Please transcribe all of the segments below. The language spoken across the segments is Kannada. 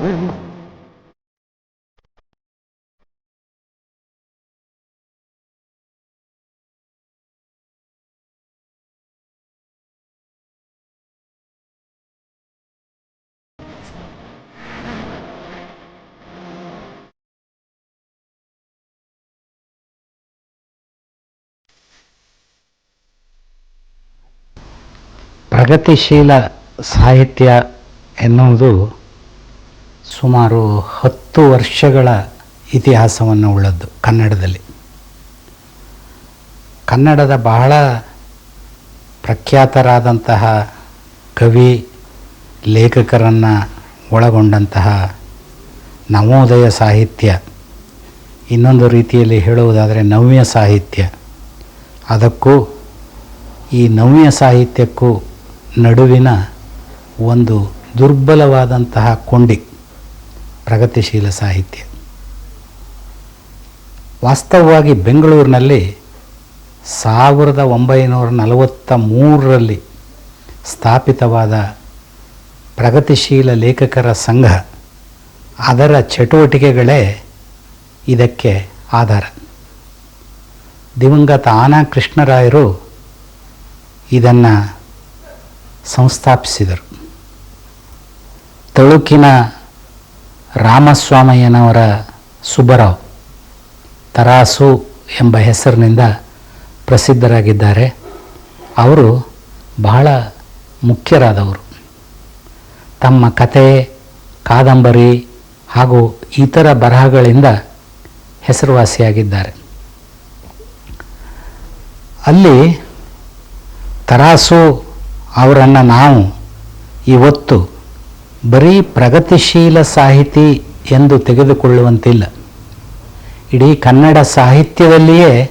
Mm-hmm. ಪ್ರಗತಿಶೀಲ ಸಾಹಿತ್ಯ ಎನ್ನುವುದು ಸುಮಾರು ಹತ್ತು ವರ್ಷಗಳ ಇತಿಹಾಸವನ್ನು ಉಳ್ಳದ್ದು ಕನ್ನಡದಲ್ಲಿ. ಕನ್ನಡದ ಬಹಳ ಪ್ರಖ್ಯಾತರಾದಂತಹ ಕವಿ, ಲೇಖಕರನ್ನು ಒಳಗೊಂಡಂತಹ ನವೋದಯ ಸಾಹಿತ್ಯ, ಇನ್ನೊಂದು ರೀತಿಯಲ್ಲಿ ಹೇಳುವುದಾದರೆ ನವ್ಯ ಸಾಹಿತ್ಯ. ಅದಕ್ಕೂ ಈ ನವ್ಯ ಸಾಹಿತ್ಯಕ್ಕೂ ನಡುವಿನ ಒಂದು ದುರ್ಬಲವಾದಂತಹ ಕೊಂಡಿ ಪ್ರಗತಿಶೀಲ ಸಾಹಿತ್ಯ. ವಾಸ್ತವವಾಗಿ ಬೆಂಗಳೂರಿನಲ್ಲಿ ಸಾವಿರದ ಒಂಬೈನೂರ ನಲವತ್ತ ಮೂರರಲ್ಲಿ ಸ್ಥಾಪಿತವಾದ ಪ್ರಗತಿಶೀಲ ಲೇಖಕರ ಸಂಘ, ಅದರ ಚಟುವಟಿಕೆಗಳೇ ಇದಕ್ಕೆ ಆಧಾರ. ದಿವಂಗತ ಆನಾ ಕೃಷ್ಣರಾಯರು ಇದನ್ನು ಸಂಸ್ಥಾಪಿಸಿದರು. ತಳುಕಿನ ರಾಮಸ್ವಾಮಯ್ಯನವರ ಸುಬ್ಬರಾವ್ ತರಾಸು ಎಂಬ ಹೆಸರಿನಿಂದ ಪ್ರಸಿದ್ಧರಾಗಿದ್ದಾರೆ. ಅವರು ಬಹಳ ಮುಖ್ಯರಾದವರು. ತಮ್ಮ ಕತೆ, ಕಾದಂಬರಿ ಹಾಗೂ ಇತರ ಬರಹಗಳಿಂದ ಹೆಸರುವಾಸಿಯಾಗಿದ್ದಾರೆ. ಅಲ್ಲಿ ತರಾಸು ಅವರನ್ನು ನಾವು ಇವತ್ತು ಬರೀ ಪ್ರಗತಿಶೀಲ ಸಾಹಿತಿ ಎಂದು ತೆಗೆದುಕೊಳ್ಳುವಂತಿಲ್ಲ. ಇಡೀ ಕನ್ನಡ ಸಾಹಿತ್ಯದಲ್ಲಿಯೇ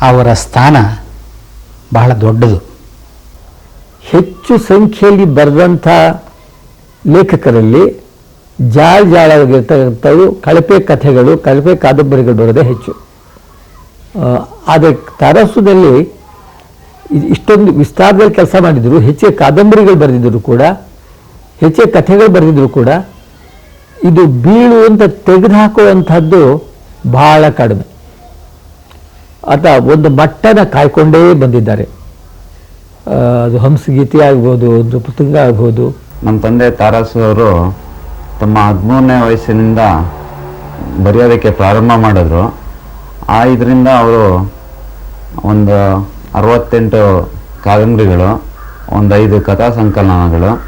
ಅವರ ಸ್ಥಾನ ಬಹಳ ದೊಡ್ಡದು. ಹೆಚ್ಚು ಸಂಖ್ಯೆಯಲ್ಲಿ ಬರೆದಂಥ ಲೇಖಕರಲ್ಲಿ ಜಾಳ ಜಾಳವಾಗಿರ್ತಕ್ಕಂಥವು ಕಳಪೆ ಕಥೆಗಳು, ಕಳಪೆ ಕಾದಂಬರಿಗಳು ಬರೋದೇ ಹೆಚ್ಚು. ಆದರೆ ತರಸುದಲ್ಲಿ ಇಷ್ಟೊಂದು ವಿಸ್ತಾರದಲ್ಲಿ ಕೆಲಸ ಮಾಡಿದ್ರು. ಹೆಚ್ಚಿಗೆ ಕಾದಂಬರಿಗಳು ಬರೆದಿದ್ದರು ಕೂಡ. ಹೆಚ್ಚಿಗೆ ಕಥೆಗಳು ಬರೆದಿದ್ರು ಕೂಡ. ಇದು ಬೀಳು ಅಂತ ತೆಗೆದುಹಾಕುವಂಥದ್ದು ಬಹಳ ಕಡಿಮೆ. ಆತ ಒಂದು ಮಟ್ಟನ ಕಾಯ್ಕೊಂಡೇ ಬಂದಿದ್ದಾರೆ. ಅದು ಹಂಸಗೀತೆ ಆಗ್ಬೋದು, ಒಂದು ಪುಸ್ತಕ ಆಗ್ಬೋದು. ನಮ್ಮ ತಂದೆ ತಾರಾಸು ಅವರು ತಮ್ಮ ಹದಿಮೂರನೇ ವಯಸ್ಸಿನಿಂದ ಬರೆಯೋದಕ್ಕೆ ಪ್ರಾರಂಭ ಮಾಡಿದ್ರು. ಆ ಇದರಿಂದ ಅವರು ಒಂದು ಅರವತ್ತೆಂಟು ಕಾದಂಬರಿಗಳು ಒಂದು ಐದು ಕಥಾ ಸಂಕಲನಗಳು,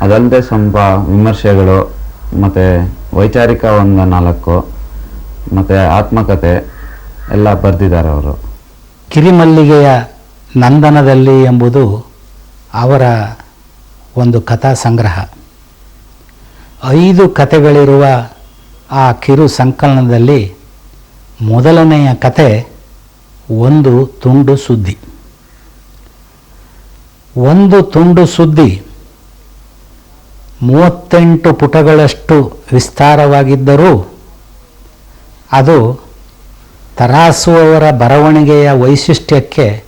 ಅದಲ್ಲದೆ ಸ್ವಲ್ಪ ವಿಮರ್ಶೆಗಳು, ಮತ್ತು ವೈಚಾರಿಕ ಒಂದು ನಾಲ್ಕು, ಮತ್ತು ಆತ್ಮಕಥೆ ಎಲ್ಲ ಬರೆದಿದ್ದಾರೆ ಅವರು. ಕಿರಿಮಲ್ಲಿಗೆಯ ನಂದನದಲ್ಲಿ ಎಂಬುದು ಅವರ ಒಂದು ಕಥಾ ಸಂಗ್ರಹ. ಐದು ಕಥೆಗಳಿರುವ ಆ ಕಿರು ಸಂಕಲನದಲ್ಲಿ ಮೊದಲನೆಯ ಕತೆ ಒಂದು ತುಂಡು ಸುದ್ದಿ. ಒಂದು ತುಂಡು ಸುದ್ದಿ ಮೂವತ್ತೆಂಟು ಪುಟಗಳಷ್ಟು ವಿಸ್ತಾರವಾಗಿದ್ದರೂ ಅದು ತರಾಸುವವರ ಬರವಣಿಗೆಯ ವೈಶಿಷ್ಟ್ಯಕ್ಕೆ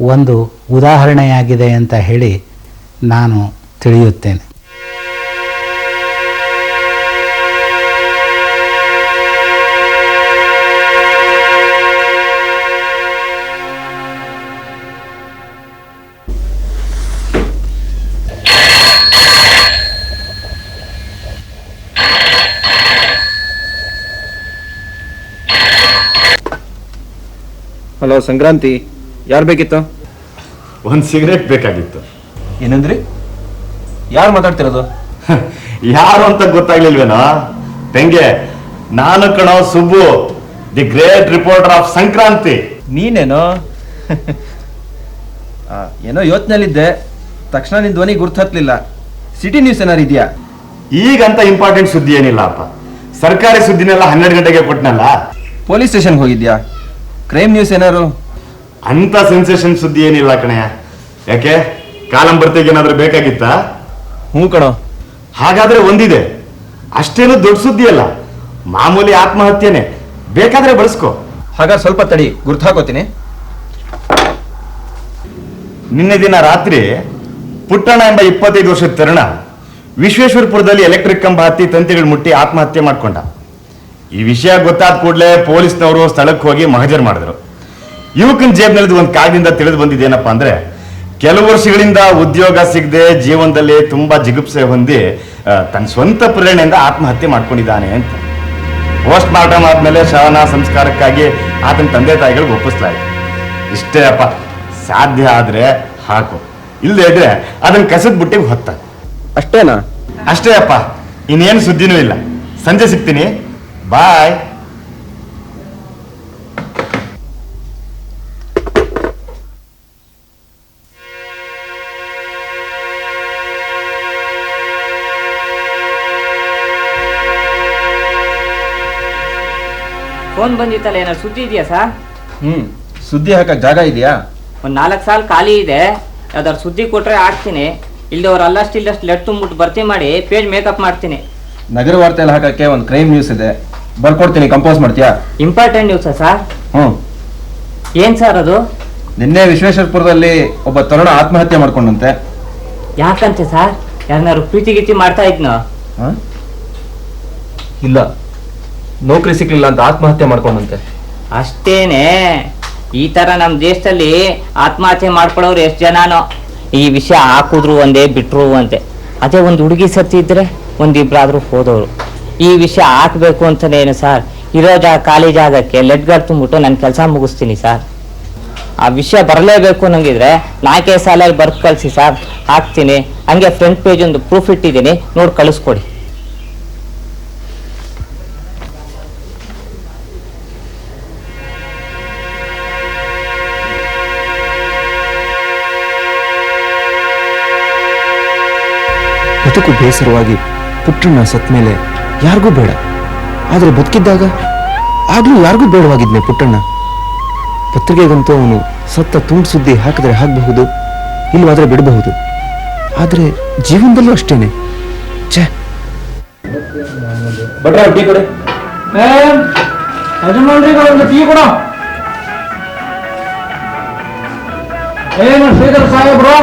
ಒಂದು ಉದಾಹರಣೆಯಾಗಿದೆ ಅಂತ ಹೇಳಿ ನಾನು ತಿಳಿಯುತ್ತೇನೆ. ಹಲೋ ಸಂಕ್ರಾಂತಿ. ಯಾರು ಬೇಕಿತ್ತು? ಒಂದು ಸಿಗರೇಟ್ ಬೇಕಾಗಿತ್ತು. ಏನಂದ್ರಿ? ಯಾರು ಮಾತಾಡ್ತಿರೋದು? ಯಾರು ಅಂತ ಗೊತ್ತಾಗ್ಲಿಲ್ವೇನೋ? ತೆಂಗೆ ನಾನು ಕಣೋ Subbu the great reporter of Sankranti. ನೀನೇನೋ? ಆ, ಏನೋ ಯೋಚನೆಯಲ್ಲಿದ್ದೆ ತಕ್ಷಣ ನಿನ್ ಧ್ವನಿ ಗುರ್ತತ್ಲಿಲ್ಲ. ಸಿಟಿ ನ್ಯೂಸ್ ಏನಾರು ಇದೆಯಾ? ಈಗಂತ ಇಂಪಾರ್ಟೆಂಟ್ ಸುದ್ದಿ ಏನಿಲ್ಲ ಅಪ್ಪ. ಸರ್ಕಾರಿ ಸುದ್ದಿನೆಲ್ಲ ಹನ್ನೆರಡು ಗಂಟೆಗೆ ಕೊಟ್ಟನಲ್ಲ ಪೊಲೀಸ್ ಸ್ಟೇಷನ್ಗೆ ಹೋಗಿದ್ಯಾ? ಕ್ರೈಮ್ ನ್ಯೂಸ್ ಏನಾರು ಅಂತ ಸೆನ್ಸೇಷನ್ ಸುದ್ದಿ ಏನಿಲ್ಲ ಕಣಯ್ಯ ಯಾಕೆ? ಕಾಲಂ ಬರ್ತಿಗೆ ಏನಾದ್ರೂ ಬೇಕಾಗಿತ್ತಾ? ಹ್ಞೂ ಕಣೋ. ಹಾಗಾದ್ರೆ ಒಂದಿದೆ. ಅಷ್ಟೇನು ದೊಡ್ಡ ಸುದ್ದಿ ಅಲ್ಲ. ಮಾಮೂಲಿ ಆತ್ಮಹತ್ಯೆನೆ. ಬೇಕಾದ್ರೆ ಬಳಸ್ಕೊ. ಹಾಗಾದ್ರೆ ಸ್ವಲ್ಪ ತಡಿ ಗುರ್ತು ಹಾಕೋತೀನಿ. ನಿನ್ನೆ ದಿನ ರಾತ್ರಿ ಪುಟ್ಟಣ್ಣ ಎಂಬ ಇಪ್ಪತ್ತೈದು ವರ್ಷದ ತರುಣ ವಿಶ್ವೇಶ್ವರಪುರದಲ್ಲಿ ಎಲೆಕ್ಟ್ರಿಕ್ ಕಂಬ ಹತ್ತಿ ತಂತಿಗಳು ಮುಟ್ಟಿ ಆತ್ಮಹತ್ಯೆ ಮಾಡ್ಕೊಂಡ. ಈ ವಿಷಯ ಗೊತ್ತಾದ ಕೂಡಲೇ ಪೊಲೀಸ್ನವರು ಸ್ಥಳಕ್ಕೆ ಹೋಗಿ ಮಹಜರ್ ಮಾಡಿದ್ರು. ಯುವಕನ ಜೇಬ್ನಲ್ಲಿ ಒಂದು ಕಾಗದಿಂದ ತಿಳಿದು ಬಂದಿದ್ದೇನಪ್ಪ ಅಂದ್ರೆ ಕೆಲವು ವರ್ಷಗಳಿಂದ ಉದ್ಯೋಗ ಸಿಗದೆ ಜೀವನದಲ್ಲಿ ತುಂಬಾ ಜಿಗುಪ್ಸೆ ಹೊಂದಿ ತನ್ನ ಸ್ವಂತ ಪ್ರೇರಣೆಯಿಂದ ಆತ್ಮಹತ್ಯೆ ಮಾಡ್ಕೊಂಡಿದ್ದಾನೆ ಅಂತ. ಪೋಸ್ಟ್ ಮಾರ್ಟಮ್ ಆದ್ಮೇಲೆ ಶವನ ಸಂಸ್ಕಾರಕ್ಕಾಗಿ ಆತನ ತಂದೆ ತಾಯಿಗಳಿಗೆ ಒಪ್ಪಿಸ್ತಾರೆ ಇಷ್ಟೇ ಅಪ್ಪ ಸಾಧ್ಯ ಆದ್ರೆ ಹಾಕು. ಇಲ್ಲದೆ ಇದ್ರೆ ಅದನ್ನ ಕಸದ ಬುಟ್ಟಿಗೆ ಹೊತ್ತ. ಅಷ್ಟೇನಾ? ಅಷ್ಟೇ ಅಪ್ಪ ಇನ್ನೇನು ಸುದ್ದಿನೂ ಇಲ್ಲ. ಸಂಜೆ ಸಿಗ್ತೀನಿ. ಬಾಯ್ ಫೋನ್ ಬಂದಿತ್ತಲ್ಲ ಏನಾದ್ರು ಸುದ್ದಿ ಇದೆಯಾ ಸರ್ ಹ್ಮ್ ಸುದ್ದಿ ಹಾಕಕ್ ಜಾಗ ಇದೆಯಾ? ಒಂದು ನಾಲ್ಕು ಸಾಲ ಖಾಲಿ ಇದೆ. ಯಾವ್ದಾದ್ರು ಸುದ್ದಿ ಕೊಟ್ರೆ ಹಾಕ್ತೀನಿ. ಇಲ್ದವ್ರು ಅಲ್ಲಷ್ಟು ಇಲ್ಲಷ್ಟು ಲೆಟ್ ತುಂಬಿಟ್ಟು ಭರ್ತಿ ಮಾಡಿ ಪೇಜ್ ಮೇಕಪ್ ಮಾಡ್ತೀನಿ. ನಗರ ವಾರ್ತೆಯಲ್ಲಿ ಹಾಕಕ್ಕೆ ಒಂದು ಕ್ರೈಮ್ ನ್ಯೂಸ್ ಇದೆ. ಬರ್ಕೊಡ್ತೀನಿ ಕಂಪೋಸ್ ಮಾಡ್ತೀಯಾ? ಇಂಪಾರ್ಟೆಂಟ್ ನ್ಯೂಸ್ ಸರ್ ಹ್ಞೂ ಏನ್ ಸರ್ ಅದು? ನಿನ್ನೆ ವಿಶ್ವೇಶ್ವರಪುರದಲ್ಲಿ ಒಬ್ಬ ತರುಣ ಆತ್ಮಹತ್ಯೆ ಮಾಡ್ಕೊಂಡಂತೆ. ಯಾಕಂತೆ ಸರ್ ಯಾರನ್ನಾರು ಪ್ರೀತಿ ಗೀತಿ ಮಾಡ್ತಾ ಇದ್ನೋ? ಇಲ್ಲ. ನೌಕರಿ ಸಿಕ್ಲಿಲ್ಲ ಅಂತ ಆತ್ಮಹತ್ಯೆ ಮಾಡ್ಕೊಂಡಂತೆ. ಅಷ್ಟೇನೆ. ಈ ತರ ನಮ್ಮ ದೇಶದಲ್ಲಿ ಆತ್ಮಹತ್ಯೆ ಮಾಡ್ಕೊಳ್ಳೋರು ಎಷ್ಟು ಜನನೋ? ಈ ವಿಷಯ ಹಾಕಿದ್ರು ಒಂದೇ ಬಿಟ್ರು ಅಂತೆ ಅದೇ ಒಂದು ಹುಡುಗಿ ಸತ್ತಿದ್ರೆ ಒಂದಿಬ್ರಾದ್ರೂ ಹೋದವರು. ಈ ವಿಷಯ ಹಾಕ್ಬೇಕು ಅಂತನೇನು ಸರ್ ಇರೋ ಜಾಗ, ಖಾಲಿ ಜಾಗಕ್ಕೆ ಲೆಡ್ ಗಾರ್ಡ್ ತುಂಬಿಟ್ಟು ನಾನು ಕೆಲಸ ಮುಗಿಸ್ತೀನಿ ಸರ್ ಆ ವಿಷಯ ಬರಲೇಬೇಕು ನಂಗಿದ್ರೆ ನಾಲ್ಕೇ ಸಾಲಲ್ಲಿ ಬರ್ದು ಕಳಿಸಿ ಸರ್ ಹಾಕ್ತೀನಿ. ಹಂಗೆ ಫ್ರಂಟ್ ಪೇಜ್ ಒಂದು ಪ್ರೂಫ್ ಇಟ್ಟಿದ್ದೀನಿ. ನೋಡಿ ಕಳಿಸ್ಕೊಡಿ. ಬದುಕು ಬೇಸರವಾಗಿ ಪುಟ್ಟಣ್ಣ ಸತ್ ಮೇಲೆ ಯಾರಿಗೂ ಬೇಡ. ಆದರೆ ಬದುಕಿದ್ದಾಗ ಆಗ್ಲೂ ಯಾರಿಗೂ ಬೇಡವಾಗಿದ್ನೆ ಪುಟ್ಟಣ್ಣ. ಪತ್ರಿಕೆಗಂತೂ ಅವನು ಸತ್ತ ತುಂಡು ಸುದ್ದಿ ಹಾಕಿದ್ರೆ ಹಾಕಬಹುದು ಇಲ್ಲವಾದ್ರೆ ಬಿಡಬಹುದು. ಆದರೆ ಜೀವನದಲ್ಲೂ ಅಷ್ಟೇನೆ. ಛೇ. ಬಟ್ರ ಟೀ ಕೊಡೆ. ಒಂದು ಟೀ ಕೊಡ. ಏನು ಶ್ರೀಧರ್ ಸಾಹೇಬ್ರು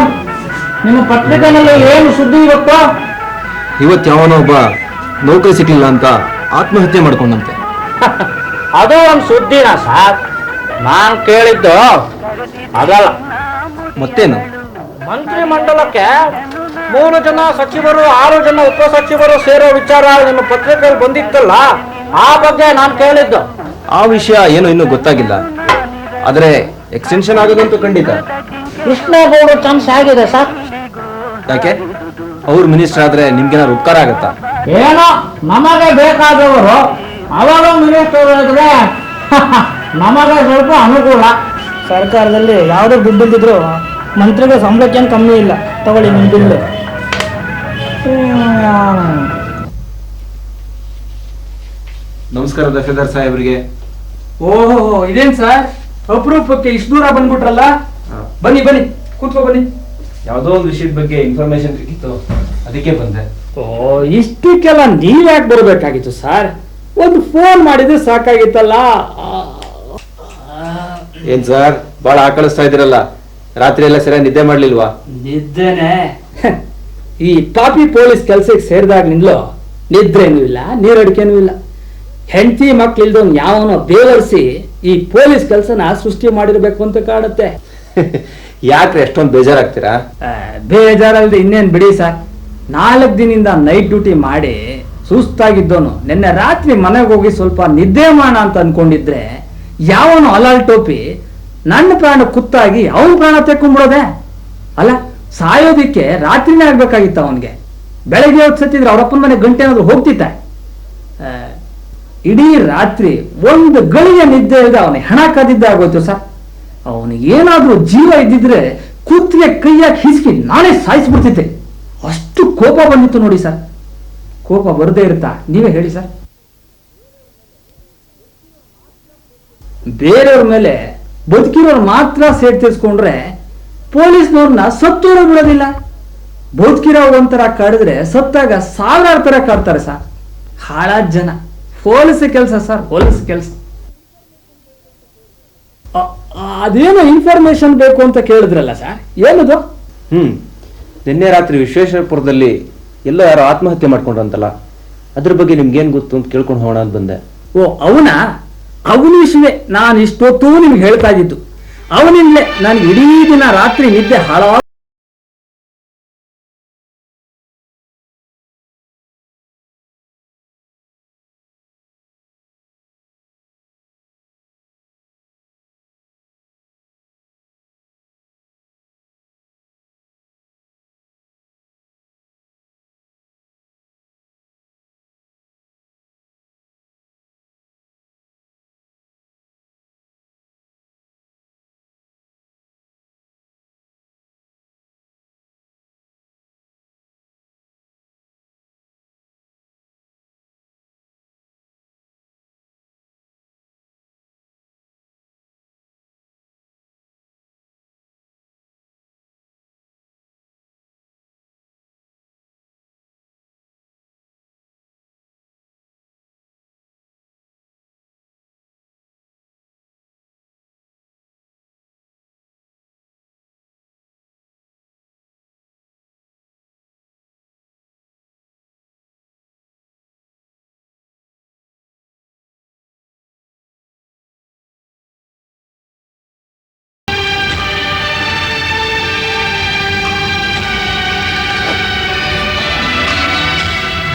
ನಿಮ್ಮ ಪತ್ರಿಕೆನಲ್ಲಿ ಏನು ಸುದ್ದಿ ಇವತ್ತು? ಇವತ್ತು ಯಾವನೋ ಒಬ್ಬ ನೌಕರಿ ಸಿಗ್ಲಿಲ್ಲ ಅಂತ ಆತ್ಮಹತ್ಯೆ ಮಾಡ್ಕೊಂಡಂತೆ. ಅದು ಒಂದು ಸುದ್ದಿನ ಸಾರ್. ನಾನು ಕೇಳಿದ್ದು ಅದಲ್ಲ. ಮತ್ತೇನು? ಮಂತ್ರಿ ಮಂಡಲಕ್ಕೆ ಮೂರು ಜನ ಸಚಿವರು ಆರು ಜನ ಉಪ ಸಚಿವರು ಸೇರೋ ವಿಚಾರ ನಿಮ್ಮ ಪತ್ರಿಕೆಯಲ್ಲಿ ಬಂದಿತ್ತಲ್ಲ ಆ ಬಗ್ಗೆ ನಾನು ಕೇಳಿದ್ದು. ಆ ವಿಷಯ ಏನು ಇನ್ನೂ ಗೊತ್ತಾಗಿಲ್ಲ. ಆದರೆ ಎಕ್ಸ್ಟೆನ್ಷನ್ ಆಗೋದಂತೂ ಖಂಡಿತ. ಕೃಷ್ಣೇಗೌಡ ಚಾನ್ಸ್ ಆಗಿದೆ ಸರ್. ಯಾಕೆ? ಅವ್ರ ಮಿನಿಸ್ಟರ್ ಆದ್ರೆ ನಿಮ್ಗೇನಾದ್ರು ಉಪಕಾರ ಆಗತ್ತಾ? ಏನೋ ನಮಗೆ ಬೇಕಾದವರು ಅವಾಗ ಮಿನಿಸ್ಟರ್ ಇದ್ರೆ ನಮಗೆ ಸ್ವಲ್ಪ ಅನುಕೂಲ. ಸರ್ಕಾರದಲ್ಲಿ ಯಾವುದೇ ದುಡ್ಡು ಇಲ್ದಿದ್ರು ಮಂತ್ರಿಗೆ ಸಂಬಳಕ್ಕೇನು ಕಮ್ಮಿ ಇಲ್ಲ. ತಗೊಳ್ಳಿ ನಿಮ್ಮ ಬಿಲ್ಲು ನಮಸ್ಕಾರ ದಫೇದಾರ್ ಸಾಹೇಬ್ರಿಗೆ. ಓಹೋ ಇದೇನ್ ಸರ್? ಅಪರೂಪಕ್ಕೆ ಇಷ್ಟು ದೂರ ಬಂದ್ಬಿಟ್ರಲ್ಲ? ಬನ್ನಿ ಬನ್ನಿ ಕೂತ್ಕೋ ಬನ್ನಿ. ಯಾವುದೋ ಒಂದು ವಿಷಯದ ಬಗ್ಗೆ ಇನ್ಫಾರ್ಮೇಶನ್ ಬೇಕಿತ್ತು ಅದಕ್ಕೆ ಬಂದೆ. ಓ ಇಷ್ಟಕ್ಕೆಲ್ಲ ನೀವ್ಯಾಕೆ ಬರಬೇಕಾಗಿತ್ತು ಸರ್? ಒಂದು ಫೋನ್ ಮಾಡಿದ್ರೆ ಸಾಕಾಗಿತ್ತಲ್ಲ. ಏನ್ ಸರ್ ಬಹಳ ಆಕಳಿಸ್ತಾ ಇದ್ದೀರಲ್ಲ. ರಾತ್ರಿ ಎಲ್ಲ ಸರಿಯಾಗಿ ನಿದ್ದೆ ಮಾಡ್ಲಿಲ್ವಾ? ನಿದ್ದೆನೆ. ಈ ಪಾಪಿ ಪೊಲೀಸ್ ಕೆಲ್ಸಕ್ಕೆ ನಿದ್ರೆ ನಿದ್ರೇನೂ ಇಲ್ಲ ನೀರಡಿಕೆನೂ ಇಲ್ಲ. ಹೆಂಡತಿ ಮಕ್ಳಿಲ್ದವ್ನು ಯಾವನೋ ಬೇವರ್ಸಿ ಈ ಪೊಲೀಸ್ ಕೆಲಸನ ಸೃಷ್ಟಿ ಮಾಡಿರ್ಬೇಕು ಅಂತ ಕಾಣುತ್ತೆ. ಯಾಕ್ರೆ ಎಷ್ಟೊಂದು ಬೇಜಾರಾಗ್ತೀರಾ? ಬೇಜಾರಲ್ದೆ ಇನ್ನೇನ್ ಬಿಡಿ ಸರ್. ನಾಲ್ಕು ದಿನದಿಂದ ನೈಟ್ ಡ್ಯೂಟಿ ಮಾಡಿ ಸುಸ್ತಾಗಿದ್ದವನು. ನಿನ್ನೆ ರಾತ್ರಿ ಮನೆಗೆ ಹೋಗಿ ಸ್ವಲ್ಪ ನಿದ್ದೆ ಮಾಡ ಅಂತ ಅನ್ಕೊಂಡಿದ್ರೆ ಯಾವನು ಅಲಾಲ್ ಟೋಪಿ ನನ್ನ ಪ್ರಾಣ ಕುತ್ತಾಗಿ ಅವನ ಪ್ರಾಣ ತೆಕ್ಕೊಂಡ್ಬಿಡೋದೆ? ಅಲ್ಲ, ಸಾಯೋದಿಕ್ಕೆ ರಾತ್ರಿನೇ ಆಗ್ಬೇಕಾಗಿತ್ತು ಅವನಿಗೆ. ಬೆಳಗ್ಗೆ ಹೊತ್ತು ಸತ್ತಿದ್ರೆ ಅವರಪ್ಪನ ಮನೆ ಗಂಟೆ ಏನಾದ್ರು ಹೋಗ್ತಿತ್ತ? ಇಡೀ ರಾತ್ರಿ ಒಂದು ಗಳಿಗೆ ನಿದ್ದೆ ಇಲ್ಲದೆ ಅವನಿಗೆ ಹೆಣ ಕದ್ದಿದ್ದೆ ಆಗೋಯ್ತು ಸರ್. ಅವನಿಗೆ ಏನಾದ್ರೂ ಜೀವ ಇದ್ದಿದ್ರೆ ಕುತ್ತಿಗೆ ಕೈಯಾಗಿ ಹಿಸ್ಕಿ ನಾನೇ ಸಾಯಿಸ್ಬಿಡ್ತಿದ್ದೆ. ಅಷ್ಟು ಕೋಪ ಬಂದಿತ್ತು ನೋಡಿ ಸರ್. ಕೋಪ ಬರದೇ ಇರುತ್ತಾ? ನೀವೇ ಹೇಳಿ ಸರ್. ಬೇರೆಯವ್ರ ಮೇಲೆ ಬದುಕಿರೋರು ಮಾತ್ರ ಸೇಡ್ ತೀರ್ಸ್ಕೊಂಡ್ರೆ ಪೊಲೀಸ್ನವ್ರನ್ನ ಸತ್ತೋರು ಬಿಡೋದಿಲ್ಲ. ಬದುಕಿರೋ ಒಂಥರ ಕಾಡಿದ್ರೆ ಸತ್ತಾಗ ಸಾವಿರಾರು ತರ ಕಾಡ್ತಾರೆ ಸರ್. ಹಾಳ ಜನ. ಹೋಲಿಸ ಕೆಲಸ ಸರ್, ಹೋಲಿಸ ಕೆಲಸ. ಅದೇನೋ ಇನ್ಫಾರ್ಮೇಶನ್ ಬೇಕು ಅಂತ ಕೇಳಿದ್ರಲ್ಲ ಸರ್? ಏನದು? ಹ್ಮ್. ನಿನ್ನೆ ರಾತ್ರಿ ವಿಶ್ವೇಶ್ವರಪುರದಲ್ಲಿ ಎಲ್ಲ ಯಾರೋ ಆತ್ಮಹತ್ಯೆ ಮಾಡ್ಕೊಂಡ್ರಂತಲ್ಲ, ಅದ್ರ ಬಗ್ಗೆ ನಿಮ್ಗೇನ್ ಗೊತ್ತು ಅಂತ ಕೇಳ್ಕೊಂಡು ಹೋಗೋಣ ಅಂತ ಬಂದೆ. ಓ, ಅವನ? ಅವನು ವಿಷಯವೇ ನಾನು ಇಷ್ಟೊತ್ತೂ ನಿಮ್ಗೆ ಹೇಳ್ತಾ ಇದ್ದಿದ್ದು. ಅವನಿಂದಲೇ ನನಗೆ ಇಡೀ ದಿನ ರಾತ್ರಿ ನಿದ್ದೆ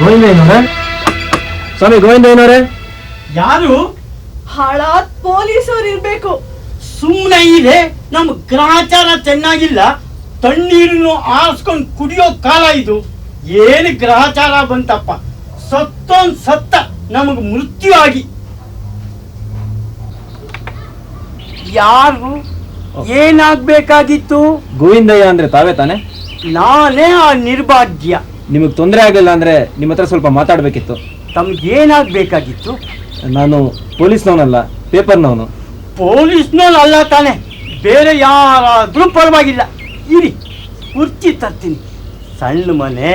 ಹಾಳ ಸ್ವಾಮಿ ಗೋವಿಂದ ಏನೋರೆ ಯಾರು? ಹಾಳಾದ್ ಪೊಲೀಸರು ಇರ್ಬೇಕು. ಸುಮ್ಮನೆ ಇದೆ. ನಮ್ಮ ಗ್ರಹಚಾರ ಚೆನ್ನಾಗಿಲ್ಲ. ತಣ್ಣೀರನ್ನು ಆರಿಸ್ಕೊಂಡು ಕುಡಿಯೋ ಕಾಲ ಇದು. ಏನು ಗ್ರಹಚಾರ ಬಂತಪ್ಪ. ಸತ್ತೋನ್ ಸತ್ತ ನಮಗ್ ಮೃತ್ಯು ಆಗಿ ಯಾರು? ಏನಾಗ್ಬೇಕಾಗಿತ್ತು? ಗೋವಿಂದಯ್ಯ ಅಂದ್ರೆ ತಾವೇ ತಾನೆ? ನಾನೇ ಆ ನಿರ್ಭಾಗ್ಯ. ನಿಮಗೆ ತೊಂದರೆ ಆಗಲಿಲ್ಲ ಅಂದರೆ ನಿಮ್ಮ ಹತ್ರ ಸ್ವಲ್ಪ ಮಾತಾಡಬೇಕಿತ್ತು. ತಮ್ಗೆ ಏನಾಗಬೇಕಾಗಿತ್ತು? ನಾನು ಪೊಲೀಸ್ನವನಲ್ಲ ಪೇಪರ್ನವನು. ಪೊಲೀಸ್ನವ್ರು ಅಲ್ಲ ತಾನೆ ಬೇರೆ ಯಾರಾದರೂ ಪರವಾಗಿಲ್ಲ. ಇರಿ ಕುರ್ಚಿ ತರ್ತೀನಿ. ಸಣ್ಣ ಮನೆ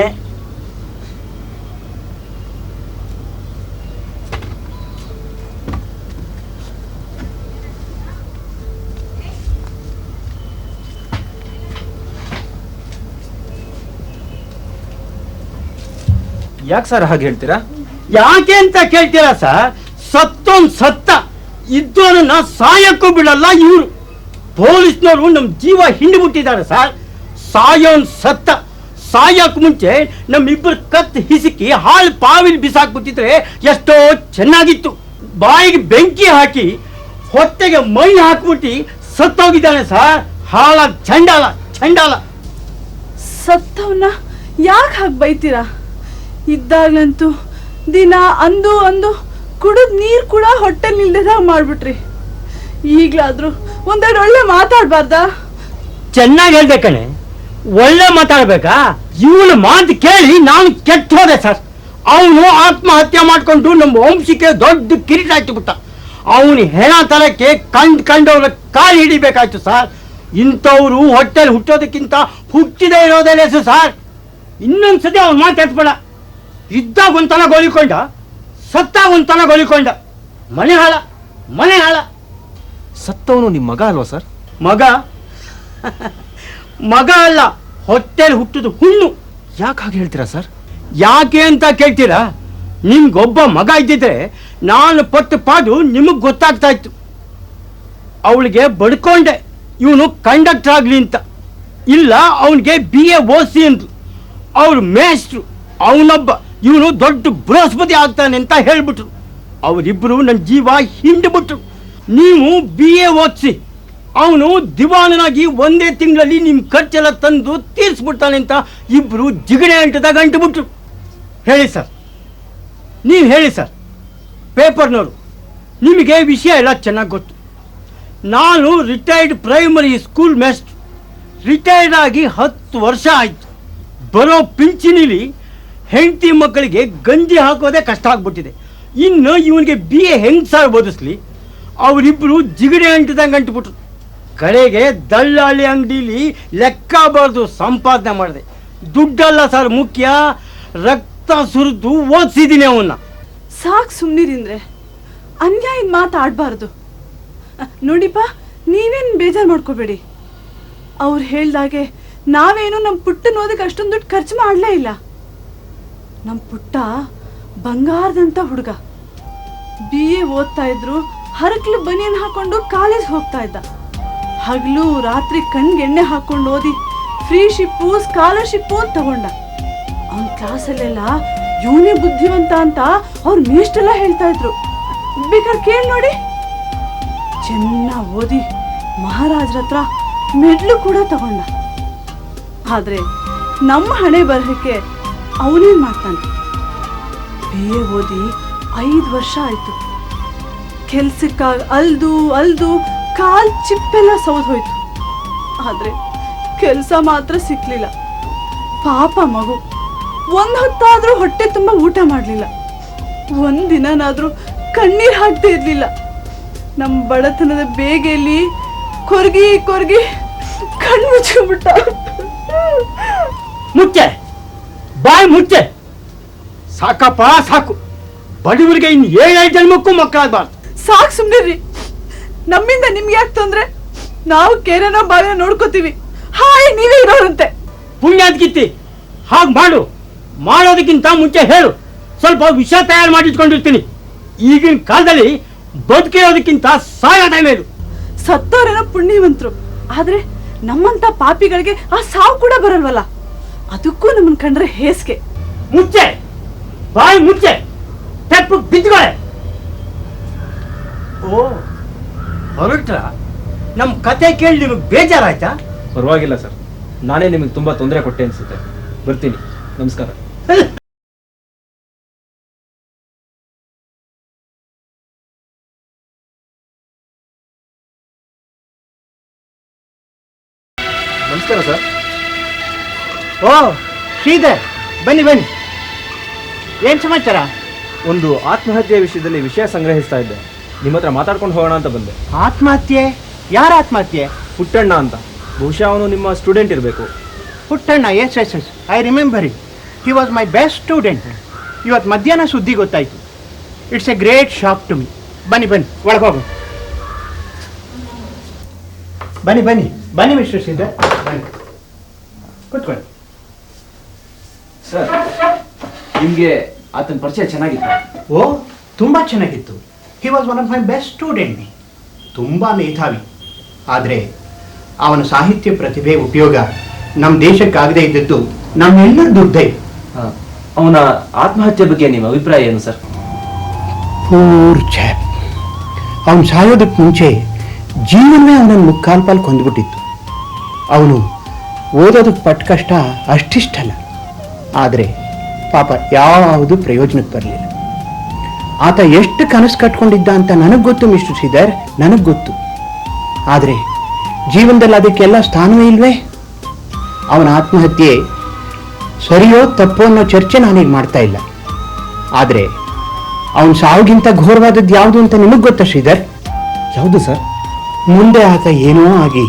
ಯಾಕೆ ಸರ್ ಹಾಗೆ ಹೇಳ್ತೀರಾ? ಯಾಕೆ ಅಂತ ಕೇಳ್ತೀರಾ ಸರ್? ಸತ್ತೋನ್ ಸತ್ತ ಇದ್ದೋನನ್ನ ಸಾಯಕ್ಕೂ ಬಿಡಲ್ಲ ಇವರು. ಪೊಲೀಸ್ನವರು ನಮ್ಮ ಜೀವ ಹಿಂಡ್ಬಿಟ್ಟಿದ್ದಾರೆ ಸರ್. ಸಾಯೋನ್ ಸತ್ತ. ಸಾಯಕ್ ಮುಂಚೆ ನಮ್ಮಿಬ್ಬರು ಕತ್ ಹಿಸುಕಿ ಹಾಳು ಪಾವಿಲ್ ಬಿಸಾಕ್ಬಿಟ್ಟಿದ್ರೆ ಎಷ್ಟೋ ಚೆನ್ನಾಗಿತ್ತು. ಬಾಯಿಗೆ ಬೆಂಕಿ ಹಾಕಿ ಹೊಟ್ಟೆಗೆ ಮೈ ಹಾಕ್ಬಿಟ್ಟು ಸತ್ತೋಗಿದ್ದಾನೆ ಸರ್. ಹಾಳ ಚಂಡಾಲ ಚಂಡಾಲ. ಸತ್ತವನ್ನ ಯಾಕೆ ಹಾಗೆ ಬೈತೀರಾ? ಇದ್ದಾಗ್ಲಂತೂ ದಿನ ಅಂದು ಅಂದು ಕುಡಿದ್ ನೀರ್ ಕೂಡ ಹೊಟ್ಟೆ ನಿಲ್ದಾಗ ಮಾಡ್ಬಿಟ್ರಿ. ಈಗ್ಲಾದ್ರೂ ಒಂದೆರಡು ಒಳ್ಳೆ ಮಾತಾಡ್ಬಾರ್ದ? ಚೆನ್ನಾಗಿ ಹೇಳ್ದೆ ಕಣೆ. ಒಳ್ಳೆ ಮಾತಾಡ್ಬೇಕಾ? ಇವಳು ಮಾತು ಕೇಳಿ ನಾನು ಕೆಟ್ಟ ಹೋದೆ ಸರ್. ಅವನು ಆತ್ಮಹತ್ಯೆ ಮಾಡ್ಕೊಂಡು ನಮ್ಮ ವಂಶಕ್ಕೆ ದೊಡ್ಡ ಕಿರೀಟ ಹಾಕಿಬಿಟ್ಟ. ಅವನು ಹೆಣ ತರಕ್ಕೆ ಕಂಡು ಕಂಡವ್ರ ಕಾಲು ಹಿಡಿಬೇಕಾಯ್ತು ಸರ್. ಇಂಥವ್ರು ಹೊಟ್ಟೆಲ್ ಹುಟ್ಟೋದಕ್ಕಿಂತ ಹುಟ್ಟಿದೇ ಇರೋದೇ ಲೇಸು ಸರ್. ಇನ್ನೊಂದ್ಸತಿ ಅವ್ನು ಮಾತಾಡ್ಬೇಡ ಇದ್ದಾಗ ಒಂದನ ಗೋಲಿಕೊಂಡ ಸತ್ತಾಗ ಒಂದನ ಗೋಲಿಕೊಂಡ. ಮನೆ ಹಾಳ ಮನೆ ಹಾಳ. ಸತ್ತವನು ನಿಮ್ಮ ಮಗ ಅಲ್ವಾ ಸರ್? ಮಗ? ಮಗ ಅಲ್ಲ ಹೊಟ್ಟೆಲಿ ಹುಟ್ಟಿದ ಹುಣ್ಣು. ಯಾಕೆ ಹಾಗೆ ಹೇಳ್ತೀರಾ ಸರ್? ಯಾಕೆ ಅಂತ ಕೇಳ್ತೀರಾ? ನಿಮ್ಗೊಬ್ಬ ಮಗ ಇದ್ದಿದ್ರೆ ನಾನು ಪಟ್ಟು ಪಾಡು ನಿಮಗೆ ಗೊತ್ತಾಗ್ತಾ ಇತ್ತು. ಅವಳಿಗೆ ಬಡ್ಕೊಂಡೆ ಇವನು ಕಂಡಕ್ಟರ್ ಆಗಲಿ ಅಂತ. ಇಲ್ಲ ಅವನಿಗೆ ಬಿ ಎ ಓಸಿ ಅಂದ್ರು. ಅವ್ರ ಮೇಸ್ಟ್ರು ಅವನೊಬ್ಬ. ಇವನು ದೊಡ್ಡ ಬೃಹಸ್ಪತಿ ಆಗ್ತಾನೆ ಅಂತ ಹೇಳ್ಬಿಟ್ರು. ಅವರಿಬ್ಬರು ನನ್ನ ಜೀವ ಹಿಂಡ್ಬಿಟ್ರು ನೀವು ಬಿ ಎ ಓದಿಸಿ. ಅವನು ದಿವಾನನಾಗಿ ಒಂದೇ ತಿಂಗಳಲ್ಲಿ ನಿಮ್ಮ ಖರ್ಚೆಲ್ಲ ತಂದು ತೀರಿಸ್ಬಿಡ್ತಾನೆ ಅಂತ ಇಬ್ಬರು ಜಿಗಣೆ ಅಂಟದಾಗ ಅಂಟುಬಿಟ್ರು. ಹೇಳಿ ಸರ್. ನೀವು ಹೇಳಿ ಸರ್. ಪೇಪರ್ನವರು. ನಿಮಗೆ ವಿಷಯ ಎಲ್ಲ ಚೆನ್ನಾಗಿ ಗೊತ್ತು. ನಾನು ರಿಟೈರ್ಡ್ ಪ್ರೈಮರಿ ಸ್ಕೂಲ್ ಮೇಸ್ಟ್ ರಿಟೈರ್ಡ್ ಆಗಿ ಹತ್ತು ವರ್ಷ ಆಯಿತು. ಬರೋ ಪಿಂಚಣಿಲಿ ಹೆಂಡತಿ ಮಕ್ಕಳಿಗೆ ಗಂಜಿ ಹಾಕೋದೇ ಕಷ್ಟ ಆಗ್ಬಿಟ್ಟಿದೆ. ಇನ್ನು ಇವನಿಗೆ ಬಿ ಎ ಹೆಂಗ್ ಸಾರ್ ಓದಿಸ್ಲಿ? ಅವರಿಬ್ಬರು ಜಿಗಡೆ ಅಂಟಿದಂಗೆ ಅಂಟ್ಬಿಟ್ರು. ಕಡೆಗೆ ದಲ್ಲಾಳಿ ಅಂಗಡಿಲಿ ಲೆಕ್ಕ ಬರೆದು ಸಂಪಾದನೆ ಮಾಡಿದೆ. ದುಡ್ಡಲ್ಲ ಸರ್ ಮುಖ್ಯ, ರಕ್ತ ಸುರಿದು ಓದಿಸಿದ್ದೀನಿ ಅವನ್ನ. ಸಾಕು ಸುಮ್ಮನಿರಿಂದ್ರೆ ಅನ್ಯಾಯ ಮಾತಾಡಬಾರ್ದು ನೋಡಿಪ್ಪ, ನೀವೇನು ಬೇಜಾರು ಮಾಡ್ಕೋಬೇಡಿ. ಅವ್ರು ಹೇಳ್ದಾಗೆ ನಾವೇನು ನಮ್ಮ ಪುಟ್ಟನ ಓದಕ್ಕೆ ಅಷ್ಟೊಂದು ದುಡ್ಡು ಖರ್ಚು ಮಾಡಲೇ ಇಲ್ಲ. ನಮ್ಮ ಪುಟ್ಟ ಬಂಗಾರದಂತ ಹುಡುಗ. ಬಿ ಎ ಓದ್ತಾ ಇದ್ರು, ಹರಕ್ಲು ಬನಿಯನ್ ಹಾಕೊಂಡು ಕಾಲೇಜ್ ಹೋಗ್ತಾ ಇದ್ದ. ಹಗಲು ರಾತ್ರಿ ಕಣ್ಗೆ ಎಣ್ಣೆ ಹಾಕೊಂಡು ಓದಿ ಫ್ರೀ ಶಿಪ್ಪು ಸ್ಕಾಲರ್ಶಿಪ್ಪು ಅಂತ ತಗೊಂಡ. ಅವನ ಕ್ಲಾಸಲ್ಲೆಲ್ಲ ಇವನೇ ಬುದ್ಧಿವಂತ ಅಂತ ಅವ್ರ ಮೇಷ್ಟೆಲ್ಲ ಹೇಳ್ತಾ ಇದ್ರು. ಬೇಕಾದ್ರೆ ಕೇಳಿ ನೋಡಿ? ಚೆನ್ನಾಗಿ ಓದಿ ಮಹಾರಾಜರ ಹತ್ರ ಮೆಡ್ಲು ಕೂಡ ತಗೊಂಡ. ಆದ್ರೆ ನಮ್ಮ ಹಣೆ ಬರಹಕ್ಕೆ ಅವನೇನ್ ಮಾಡ್ತಾನೆ. ಬಿ ಎ ಓದಿ ಐದು ವರ್ಷ ಆಯ್ತು. ಕೆಲ್ಸಕ್ಕಾಗಿ ಅಲ್ದು ಅಲ್ದು ಕಾಲ್ ಚಿಪ್ಪೆಲ್ಲ ಸೌದ್ ಹೋಯ್ತು. ಆದ್ರೆ ಕೆಲಸ ಮಾತ್ರ ಸಿಕ್ಲಿಲ್ಲ. ಪಾಪ ಮಗು. ಒಂದ್ ಹೊತ್ತಾದ್ರೂ ಹೊಟ್ಟೆ ತುಂಬ ಊಟ ಮಾಡ್ಲಿಲ್ಲ. ಒಂದ್ ಕಣ್ಣೀರ್ ಹಾಕ್ದೇ ಇರ್ಲಿಲ್ಲ. ನಮ್ ಬಡತನದ ಬೇಗೆಯಲ್ಲಿ ಕೊರ್ಗಿ ಕೊರ್ಗಿ ಕಣ್ಣು ಮುಚ್ಕೊಂಡ್ಬಿಟ್ಟ. ಮುಚ್ಚೆ. ಬಾಯ್ ಮುಚ್ಚೆ. ಸಾಕಪ್ಪ ಸಾಕು. ಬಡವರಿಗೆ ಇನ್ನು ಏಳೈದು ಜನ್ಮಕ್ಕೂ ಮಕ್ಕಳಾಗಬಾರ್ದು. ಸಾಕ್ ರೀ ನಮ್ಮಿಂದ ನಿಮ್ಗೆ ಯಾಕೆ ತೊಂದ್ರೆ? ನಾವು ಕೇರನ ಬಾವಿನ ನೋಡ್ಕೋತೀವಿ. ಹಾಯ್ ನೀವೇ ಇರೋರಂತೆ. ಪುಣ್ಯಾದ್ಗಿತ್ತಿ ಹಾಗೆ ಮಾಡು. ಮಾಡೋದಕ್ಕಿಂತ ಮುಂಚೆ ಹೇಳು. ಸ್ವಲ್ಪ ವಿಷ ತಯಾರು ಮಾಡಿಟ್ಕೊಂಡಿರ್ತೀನಿ. ಈಗಿನ ಕಾಲದಲ್ಲಿ ಬದುಕಿರೋದಕ್ಕಿಂತ ಸಾಯ ಇದು. ಸತ್ತವರೇನೋ ಪುಣ್ಯವಂತರು. ಆದ್ರೆ ನಮ್ಮಂತ ಪಾಪಿಗಳಿಗೆ ಆ ಸಾವು ಕೂಡ ಬರಲ್ವಲ್ಲ? ಅದಕ್ಕೂ ನಮ್ಮನ್ ಕಂಡ್ರೆ ಹೇಸ್ಗೆ. ಮುಚ್ಚೆ. ಬಾಯಿ ಮುಚ್ಚೆ. ತೆಪ್ಪು ಬಿದ್ದುಗಳೇ ಓ ಹೊರಟ್ರ ನಮ್ಮ ಕತೆ ಕೇಳಿ ನಿಮಗೆ ಬೇಜಾರಾಯ್ತಾ? ಪರವಾಗಿಲ್ಲ ಸರ್. ನಾನೇ ನಿಮಗೆ ತುಂಬ ತೊಂದರೆ ಕೊಟ್ಟೆ ಅನಿಸುತ್ತೆ. ಬರ್ತೀನಿ. ನಮಸ್ಕಾರ. ನಮಸ್ಕಾರ ಶ್ರೀಧರ್ ಬನ್ನಿ ಬನ್ನಿ. ಏನ್ ಸಮಾಚಾರ? ಒಂದು ಆತ್ಮಹತ್ಯೆ ವಿಷಯದಲ್ಲಿ ವಿಷಯ ಸಂಗ್ರಹಿಸ್ತಾ ಇದ್ದೆ. ನಿಮ್ಮ ಹತ್ರ ಮಾತಾಡ್ಕೊಂಡು ಹೋಗೋಣ ಅಂತ ಬಂದೆ. ಆತ್ಮಹತ್ಯೆ? ಯಾರ ಆತ್ಮಹತ್ಯೆ? ಪುಟ್ಟಣ್ಣ ಅಂತ. ಬಹುಶಃ ಅವನು ನಿಮ್ಮ ಸ್ಟೂಡೆಂಟ್ ಇರಬೇಕು. Puttanna yes yes yes I remember it he was my best student ಇವತ್ತು ಮಧ್ಯಾಹ್ನ ಸುದ್ದಿ ಗೊತ್ತಾಯಿತು. It's a great shock to me ಬನ್ನಿ ಬನ್ನಿ ಒಳಗೆ ಹೋಗು. ಬನ್ನಿ ಬನ್ನಿ. ಬನ್ನಿ ಮಿಸ್ಟರ್ ಸಿದ್ಧ ಬನ್ನಿ. ಕೂತ್ಕೊಳ್ಳಿ. ಸರ್ ನಿಮಗೆ ಆತನ ಪರಿಚಯ ಚೆನ್ನಾಗಿತ್ತು? ಓ ತುಂಬ ಚೆನ್ನಾಗಿತ್ತು. He was one of my best student ತುಂಬ ಮೇಧಾವಿ. ಆದರೆ ಅವನ ಸಾಹಿತ್ಯ ಪ್ರತಿಭೆ ಉಪಯೋಗ ನಮ್ಮ ದೇಶಕ್ಕಾಗದೇ ಇದ್ದದ್ದು ನಮ್ಮೆಲ್ಲರ ದುರ್ದೈ. ಅವನ ಆತ್ಮಹತ್ಯೆ ಬಗ್ಗೆ ನಿಮ್ಮ ಅಭಿಪ್ರಾಯ ಏನು ಸರ್? ಪೂರ್ ಚಾಪ್ ಅವನು ಸಾಯೋದಕ್ಕೆ ಮುಂಚೆ ಜೀವನವೇ ಅವನನ್ನು ಮುಕ್ಕಾಲ್ಪಾಲ್ ಕೊಂದ್ಬಿಟ್ಟಿತ್ತು. ಅವನು ಓದೋದಕ್ಕೆ ಪಟ್ಟ ಕಷ್ಟ ಅಷ್ಟಿಷ್ಟಲ್ಲ. ಆದರೆ ಪಾಪ ಯಾವುದು ಪ್ರಯೋಜನಕ್ಕೆ ಬರಲಿಲ್ಲ. ಆತ ಎಷ್ಟು ಕನಸು ಕಟ್ಕೊಂಡಿದ್ದ ಅಂತ ನನಗೆ ಗೊತ್ತು ಮಿಸ್ಟರ್ ಶ್ರೀಧರ್ ನನಗೆ ಗೊತ್ತು. ಆದರೆ ಜೀವನದಲ್ಲಿ ಅದಕ್ಕೆಲ್ಲ ಸ್ಥಾನವೇ ಇಲ್ವೇ? ಅವನ ಆತ್ಮಹತ್ಯೆ ಸರಿಯೋ ತಪ್ಪೋ ಅನ್ನೋ ಚರ್ಚೆ ನಾನೀಗ ಮಾಡ್ತಾ ಇಲ್ಲ. ಆದರೆ ಅವನ ಸಾವಿಗಿಂತ ಘೋರವಾದದ್ದು ಯಾವುದು ಅಂತ ನಿಮಗೆ ಗೊತ್ತ ಶ್ರೀಧರ್? ಯಾವುದು ಸರ್? ಮುಂದೆ ಆತ ಏನೋ ಆಗಿ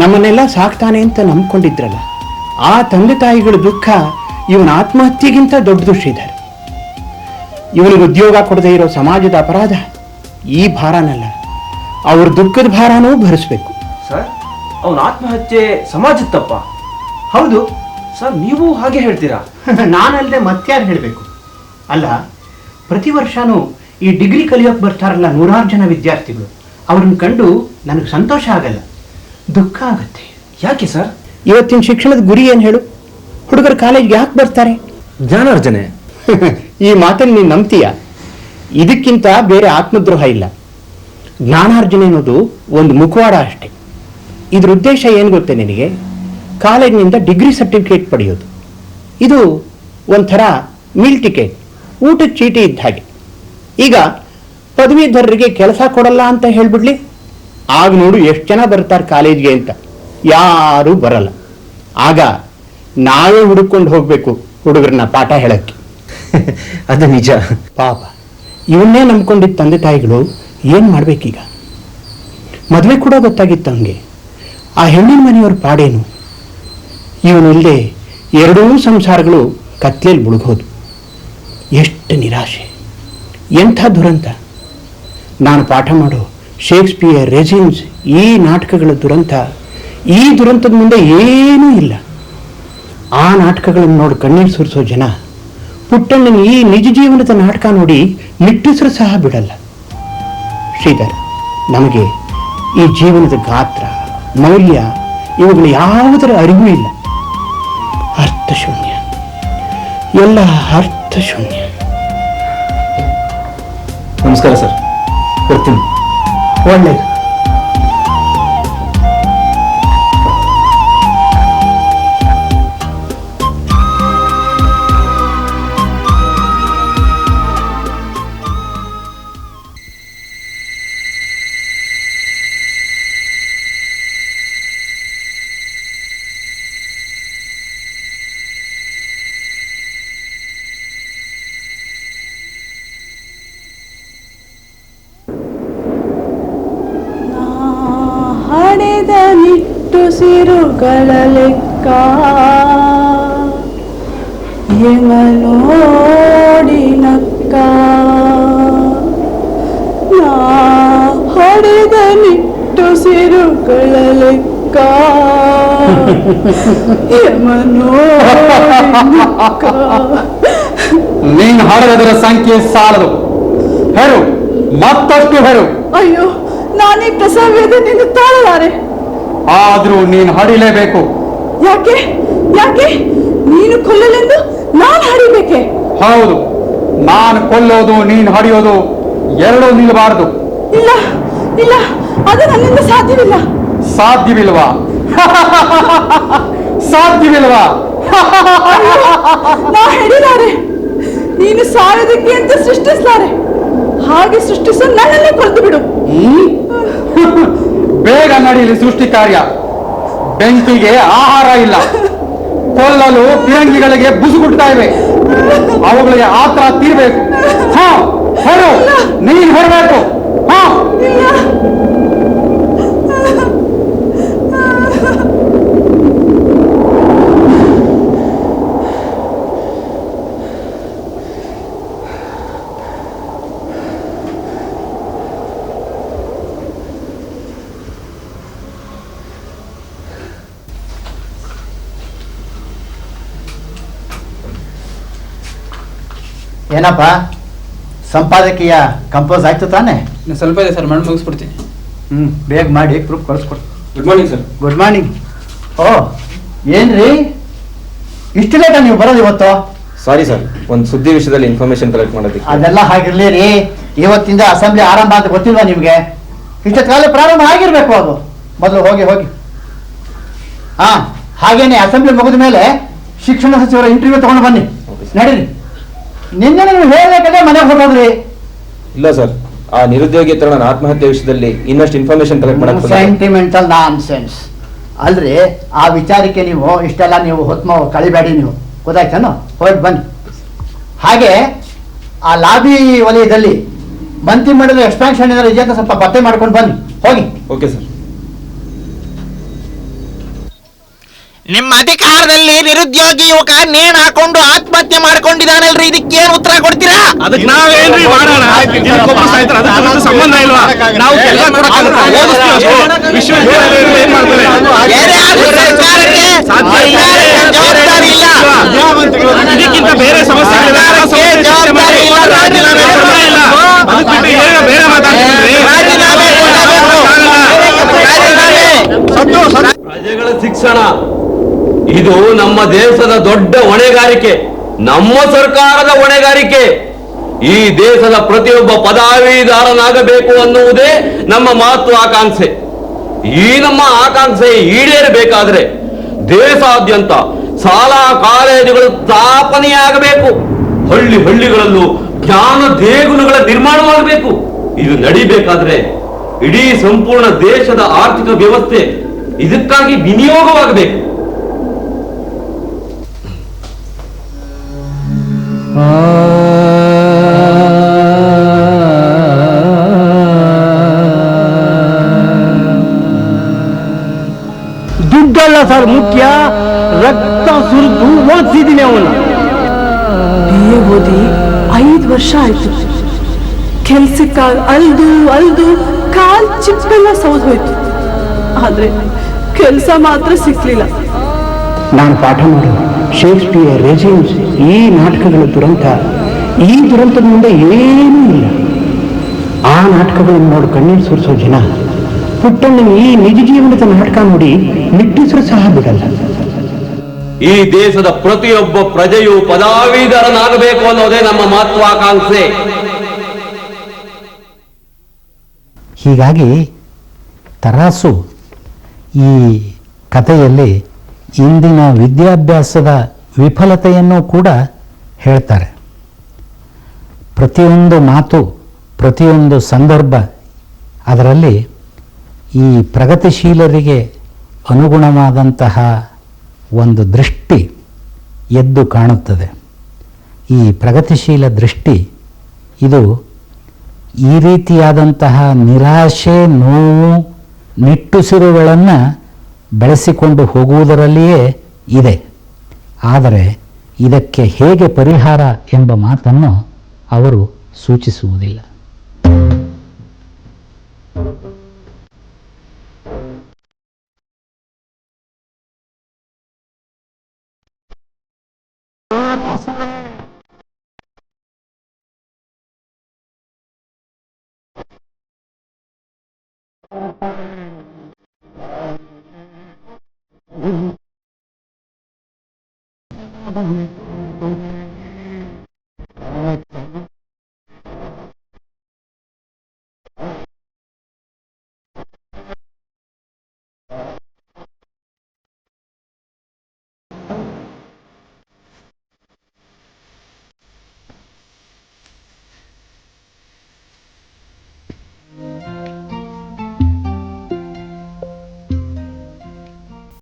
ನಮ್ಮನ್ನೆಲ್ಲ ಸಾಕ್ತಾನೆ ಅಂತ ನಂಬ್ಕೊಂಡಿದ್ರಲ್ಲ. ಆ ತಂದೆ ತಾಯಿಗಳ ದುಃಖ ಇವನ ಆತ್ಮಹತ್ಯೆಗಿಂತ ದೊಡ್ಡ ದುಷ್ಟಿದ್ದಾರೆ ಇವನಿಗೆ ಉದ್ಯೋಗ ಕೊಡದೇ ಇರೋ ಸಮಾಜದ ಅಪರಾಧ ಈ ಭಾರನಲ್ಲ. ಅವ್ರ ದುಃಖದ ಭಾರನೂ ಭರಿಸ್ಬೇಕು. ಸರ್ ಅವನ ಆತ್ಮಹತ್ಯೆ ಸಮಾಜದ ತಪ್ಪ. ಹೌದು ಸರ್ ನೀವು ಹಾಗೆ ಹೇಳ್ತೀರಾ? ನಾನಲ್ಲದೆ ಮತ್ಯಾರು ಹೇಳಬೇಕು. ಅಲ್ಲ ಪ್ರತಿ ವರ್ಷನೂ ಈ ಡಿಗ್ರಿ ಕಲಿಯೋಕೆ ಬರ್ತಾರಲ್ಲ ನೂರಾರು ಜನ ವಿದ್ಯಾರ್ಥಿಗಳು. ಅವ್ರನ್ನ ಕಂಡು ನನಗೆ ಸಂತೋಷ ಆಗಲ್ಲ. ದುಃಖ ಆಗತ್ತೆ. ಯಾಕೆ ಸರ್? ಇವತ್ತಿನ ಶಿಕ್ಷಣದ ಗುರಿ ಏನು ಹೇಳು? ಹುಡುಗರು ಕಾಲೇಜ್ಗೆ ಯಾಕೆ ಬರ್ತಾರೆ? ಜ್ಞಾನಾರ್ಜನೆ. ಈ ಮಾತನ್ನು ನೀನು ನಂಬ್ತೀಯ? ಇದಕ್ಕಿಂತ ಬೇರೆ ಆತ್ಮದ್ರೋಹ ಇಲ್ಲ. ಜ್ಞಾನಾರ್ಜನೆ ಅನ್ನೋದು ಒಂದು ಮುಖವಾಡ ಅಷ್ಟೇ. ಇದ್ರ ಉದ್ದೇಶ ಏನು ಗೊತ್ತೇ ನಿನಗೆ? ಕಾಲೇಜಿನಿಂದ ಡಿಗ್ರಿ ಸರ್ಟಿಫಿಕೇಟ್ ಪಡೆಯೋದು. ಇದು ಒಂಥರ ಮೀಲ್ ಟಿಕೆಟ್ ಊಟದ ಚೀಟಿ ಇದ್ದ ಹಾಗೆ. ಈಗ ಪದವೀಧರರಿಗೆ ಕೆಲಸ ಕೊಡಲ್ಲ ಅಂತ ಹೇಳ್ಬಿಡ್ಲಿ? ಆಗ ನೋಡು ಎಷ್ಟು ಜನ ಬರ್ತಾರೆ ಕಾಲೇಜ್ಗೆ ಅಂತ. ಯಾರೂ ಬರಲ್ಲ. ಆಗ ನಾವೇ ಹುಡುಕೊಂಡು ಹೋಗ್ಬೇಕು ಹುಡುಗರನ್ನ ಪಾಠ ಹೇಳಕ್ಕೆ. ಅದು ನಿಜ. ಪಾಪ. ಇವನ್ನೇ ನಂಬ್ಕೊಂಡಿದ್ದ ತಂದೆ ತಾಯಿಗಳು ಏನು ಮಾಡ್ಬೇಕೀಗ? ಮದುವೆ ಕೂಡ ಗೊತ್ತಾಗಿತ್ತು ಅವನಿಗೆ. ಆ ಹೆಣ್ಣಿನ ಮನೆಯವ್ರ ಪಾಡೇನು? ಇವನಿಲ್ಲದೆ ಎರಡೂ ಸಂಸಾರಗಳು ಕತ್ಲೆಯಲ್ಲಿ ಮುಳುಗೋದು ಎಷ್ಟು ನಿರಾಶೆ. ಎಂಥ ದುರಂತ. ನಾನು ಪಾಠ ಮಾಡೋ ಶೇಕ್ಸ್ಪಿಯರ್ ರೆಜಿನ್ಸ್ ಈ ನಾಟಕಗಳ ದುರಂತ ಈ ದುರಂತದ ಮುಂದೆ ಏನೂ ಇಲ್ಲ. ಆ ನಾಟಕಗಳನ್ನು ನೋಡಿ ಕಣ್ಣೀರು ಸುರಿಸೋ ಜನ ಪುಟ್ಟಣ್ಣನ ಈ ನಿಜ ಜೀವನದ ನಾಟಕ ನೋಡಿ ನಿಟ್ಟುಸಿರು ಸಹ ಬಿಡಲ್ಲ. ಶ್ರೀಧರ್ ನಮಗೆ ಈ ಜೀವನದ ಗಾತ್ರ ಮೌಲ್ಯ ಇವುಗಳು ಯಾವುದರ ಅರಿವು ಇಲ್ಲ. ಅರ್ಥಶೂನ್ಯ. ಎಲ್ಲ ಅರ್ಥಶೂನ್ಯ. ನಮಸ್ಕಾರ ಸರ್. ಬರ್ತೀನಿ ಒಳ್ಳೆಯದು ನಿಟ್ಟುಸಿರುಗಳ ಲೆಕ್ಕ ಯಮನೋಡಿ ನಕ್ಕ. ನಾ ಹೊಡೆದ ನಿಟ್ಟುಸಿರುಗಳ ಲೆಕ್ಕ ನೀನ್ ಹಾಡೋದರ ಸಂಖ್ಯೆ ಸಾಲದು. ಹೇಳು ಮತ್ತಷ್ಟು ಹೇಳು. ಅಯ್ಯೋ ನಾನೀ ಪ್ರಸವ ವೇದನೆಯಿಂದ ತಾಳಲಾರೆ. ಆದ್ರೂ ನೀನ್ ಹಡಿಲೇಬೇಕು ಯಾಕೆ? ಯಾಕೆ? ನೀನು ಕೊಲ್ಲಲೆಂದು ನಾನು ಹಡಿಬೇಕೆ ಹೌದು ನಾನು ಕೊಲ್ಲೋದು ನೀನ್ ಹಡಿಯೋದು ಎರಡೂ ನಿಲ್ಲಬಾರದು. ಇಲ್ಲ ಇಲ್ಲ ಅದು ನನ್ನಿಂದ ಸಾಧ್ಯವಿಲ್ಲ. ಸಾಧ್ಯವಿಲ್ವಾ? ಸಾಧ್ಯವಿಲ್ವಾ? ನಾ ಹಿಡಿದಾರೆ ನೀನು ಸಾಯೋದಕ್ಕೆ ಅಂತ ಸೃಷ್ಟಿಸ್ತಾರೆ ಹಾಗೆ ಸೃಷ್ಟಿಸ ನನ್ನನ್ನೇ ಕೊಲ್ತು ಬಿಡು. ಬೇಗ ನಡೀಲಿ ಸೃಷ್ಟಿ ಕಾರ್ಯ. ಬೆಂಕಿಗೆ ಆಹಾರ ಇಲ್ಲ. ಕೊಲ್ಲಲು ಪಿರಂಗಿಗಳಿಗೆ ಬುಸುಗುಡ್ತಾ ಇವೆ. ಅವುಗಳಿಗೆ ಆತರ ತೀರ್ಬೇಕು. ಹಾ ಹೊರು ನೀನ್ ಹೊರಬೇಕು ಹಾ. ಏನಪ್ಪ? ಸಂಪಾದಕೀಯ ಕಂಪೋಸ್ ಆಯ್ತು ತಾನೆ? ಸ್ವಲ್ಪ ಇದೆ ಸರ್ ಮಾಡಿ ಮುಗಿಸ್ಬಿಡ್ತೀನಿ. ಹ್ಮ್ ಬೇಗ ಮಾಡಿ proof ಕಳಿಸ್ಕೊಡು good morning sir good morning ಓ ಏನ್ರಿ? ಇಷ್ಟು ಲೇಟ ನೀವು ಬರೋದು ಇವತ್ತು? ಸಾರಿ ಸರ್ ಒಂದು ಸುದ್ದಿ ವಿಷಯದಲ್ಲಿ ಇನ್ಫಾರ್ಮೇಶನ್ ಕಲೆಕ್ಟ್ ಮಾಡೋದಕ್ಕೆ. ಅದೆಲ್ಲ ಹಾಗಿರ್ಲಿ ರೀ. ಇವತ್ತಿಂದ ಅಸೆಂಬ್ಲಿ ಆರಂಭ ಅಂತ ಗೊತ್ತಿಲ್ವಾ ನಿಮಗೆ? ನಿಮ್ಗೆ ಕಾಲ ಪ್ರಾರಂಭ ಆಗಿರ್ಬೇಕು ಅದು. ಮೊದಲು ಹೋಗಿ ಹೋಗಿ. ಹಾ ಹಾಗೇನೆ ಅಸೆಂಬ್ಲಿ ಮುಗಿದ ಮೇಲೆ ಶಿಕ್ಷಣ ಸಚಿವರ ಇಂಟರ್ವ್ಯೂ ತಗೊಂಡು ಬನ್ನಿ. ನಡೀರಿ. ನಿನ್ನೆ ನೀವು ಹೇಳಬೇಕಾದ್ರೆ ಮನೆಗೆ ಹೊರಟೋದ್ರಿ. ಇಲ್ಲ ಸರ್ ಆ ನಿರುದ್ಯೋಗಿ ನಿರುದ್ಯೋಗೇತರ ಆತ್ಮಹತ್ಯೆ ವಿಷಯದಲ್ಲಿ ಇನ್ನಷ್ಟು ಇನ್ಫಾರ್ಮೇಶನ್ ಕಲೆಕ್ಟ್ ಮಾಡಕ್ಕೆ. ಸೆಂಟಿಮೆಂಟಲ್ ನಾನ್ ಸೆನ್ಸ್ ಅಲ್ರಿ ಆ ವಿಚಾರಕ್ಕೆ ನೀವು ಇಷ್ಟೆಲ್ಲ ನೀವು ಹೊತ್ಮ ಕಳಿಬೇಡಿ ನೀವು. ಗೊತ್ತಾಯ್ತಾನು? ಹೊರಟು ಬನ್ನಿ. ಹಾಗೆ ಆ ಲಾಬಿ ವಲಯದಲ್ಲಿ ಮಂತ್ರಿಮಂಡಲ ಎಕ್ಸ್ಪಾನ್ಷನ್ ಏನಾದ್ರು ಇದೆಯಂತ ಸ್ವಲ್ಪ ಪತ್ತೆ ಮಾಡ್ಕೊಂಡು ಬನ್ನಿ. ಹೋಗಿ. ಓಕೆ ಸರ್ ನಿಮ್ಮ ಅಧಿಕಾರದಲ್ಲಿ ನಿರುದ್ಯೋಗಿ ಯುವಕ ನೇಣ್ ಹಾಕೊಂಡು ಆತ್ಮಹತ್ಯೆ ಮಾಡ್ಕೊಂಡಿದ್ದಾನಲ್ರಿ ಏನ್ ಉತ್ತರ ಕೊಡ್ತೀರಾ ಅದಕ್ಕೆ ನಾವೇನ್ರಿ ಮಾಡೋಣ ದಿನಕ್ಕೊಬ್ರು ಸಾಯ್ತಾರೆ ಅದಕ್ಕೆ ನಮ್ಗೆ ಸಂಬಂಧ ಇಲ್ವಾ ನಾವು ಕೆಲಸ ಕೊಡಕ್ಕಾಗತ್ತಾ? ಓದಿಸ್ತೀವಿ ಅಷ್ಟೇ. ವಿಶ್ವವಿದ್ಯಾಲಯಗಳು ಏನ್ ಮಾಡ್ತಾರೆ ಬೇರೆ ಯಾವ್ದು ಸರ್ಕಾರಕ್ಕೆ ಸಾಧ್ಯ ಇಲ್ಲ. ಜವಾಬ್ದಾರಿ ಇಲ್ಲ ಇದಕ್ಕಿಂತ ಬೇರೆ ಸಮಸ್ಯೆಗಳಿದೆ. ಆ ಸಮಸ್ಯೆ ಚರ್ಚೆ ಇಲ್ಲ, ರಾಜೀನಾಮೆ ಕ್ರಮ ಇಲ್ಲ. ಅದಕ್ಕೆ ಬಿಟ್ಟು ಏನೋ ಬೇರೆ ಮಾತಾಡ್ತಿದ್ರಿ. ರಾಜೀನಾಮೆ ಕೊಡಬೇಕು. ರಾಜೀನಾಮೆ. ಪ್ರಜೆಗಳ ಶಿಕ್ಷಣ ಇದು ನಮ್ಮ ದೇಶದ ದೊಡ್ಡ ಹೊಣೆಗಾರಿಕೆ, ನಮ್ಮ ಸರ್ಕಾರದ ಹೊಣೆಗಾರಿಕೆ. ಈ ದೇಶದ ಪ್ರತಿಯೊಬ್ಬ ಪದವೀಧಾರನಾಗಬೇಕು ಅನ್ನುವುದೇ ನಮ್ಮ ಮಹತ್ವಾಕಾಂಕ್ಷೆ ಈ ನಮ್ಮ ಆಕಾಂಕ್ಷೆ ಈಡೇರಬೇಕಾದ್ರೆ ದೇಶಾದ್ಯಂತ ಶಾಲಾ ಕಾಲೇಜುಗಳು ಸ್ಥಾಪನೆಯಾಗಬೇಕು. ಹಳ್ಳಿ ಹಳ್ಳಿಗಳಲ್ಲೂ ಜ್ಞಾನ ದೇಗುಲಗಳ ನಿರ್ಮಾಣವಾಗಬೇಕು. ಇದು ನಡಿಬೇಕಾದ್ರೆ ಇಡೀ ಸಂಪೂರ್ಣ ದೇಶದ ಆರ್ಥಿಕ ವ್ಯವಸ್ಥೆ ಇದಕ್ಕಾಗಿ ವಿನಿಯೋಗವಾಗಬೇಕು. ದುಡ್ಡಲ್ಲ ಸರ್ ಮುಖ್ಯ ರಕ್ತ ಸುರಿದು ಓದಿಸಿದ್ದೀನಿ ಅವನ್ನ. ಬಿ ಎ ಓದಿ ಐದು ವರ್ಷ ಆಯ್ತು. ಕೆಲ್ಸಕ್ಕಾಗಿ ಅಲ್ದು ಅಲ್ದು ಕಾಲ್ ಚಿಪ್ಪೆಲ್ಲ ಸೌದ್ ಹೋಯ್ತು ಆದ್ರೆ ಕೆಲಸ ಮಾತ್ರ ಸಿಕ್ಕಲಿಲ್ಲ ನಾನು ಪಾಠ ಮಾಡಿ ಶೇಕ್ಸ್ಪಿಯರ್ ರೆಜಿಮ್ಸ್ ಈ ನಾಟಕಗಳ ದುರಂತ ಈ ದುರಂತದ ಮುಂದೆ ಏನೂ ಇಲ್ಲ. ಆ ನಾಟಕಗಳನ್ನು ನೋಡಿ ಕಣ್ಣೀರು ಸುರಿಸೋ ಜನ. ಪುಟ್ಟಣ್ಣ ಈ ನಿಜ ಜೀವನದ ನಾಟಕ ನೋಡಿ ನಿಟ್ಟುಸಿರು ಸಹ ಬಿಡಲ್ಲ. ಈ ದೇಶದ ಪ್ರತಿಯೊಬ್ಬ ಪ್ರಜೆಯು ಪದಾವಿಧರನಾಗಬೇಕು ಅನ್ನೋದೇ ನಮ್ಮ ಮಹತ್ವಾಕಾಂಕ್ಷೆ. ಹೀಗಾಗಿ ತರಾಸು ಈ ಕಥೆಯಲ್ಲಿ ಇಂದಿನ ವಿದ್ಯಾಭ್ಯಾಸದ ವಿಫಲತೆಯನ್ನು ಕೂಡ ಹೇಳ್ತಾರೆ. ಪ್ರತಿಯೊಂದು ಮಾತು, ಪ್ರತಿಯೊಂದು ಸಂದರ್ಭ ಅದರಲ್ಲಿ ಈ ಪ್ರಗತಿಶೀಲರಿಗೆ ಅನುಗುಣವಾದಂತಹ ಒಂದು ದೃಷ್ಟಿ ಎದ್ದು ಕಾಣುತ್ತದೆ. ಈ ಪ್ರಗತಿಶೀಲ ದೃಷ್ಟಿ ಇದು ಈ ರೀತಿಯಾದಂತಹ ನಿರಾಶೆ, ನೋವು ನಿಟ್ಟುಸಿರುಗಳನ್ನು ಬೆಳೆಸಿಕೊಂಡು ಹೋಗುವುದರಲ್ಲಿಯೇ ಇದೆ. ಆದರೆ ಇದಕ್ಕೆ ಹೇಗೆ ಪರಿಹಾರ ಎಂಬ ಮಾತನ್ನು ಅವರು ಸೂಚಿಸುವುದಿಲ್ಲ.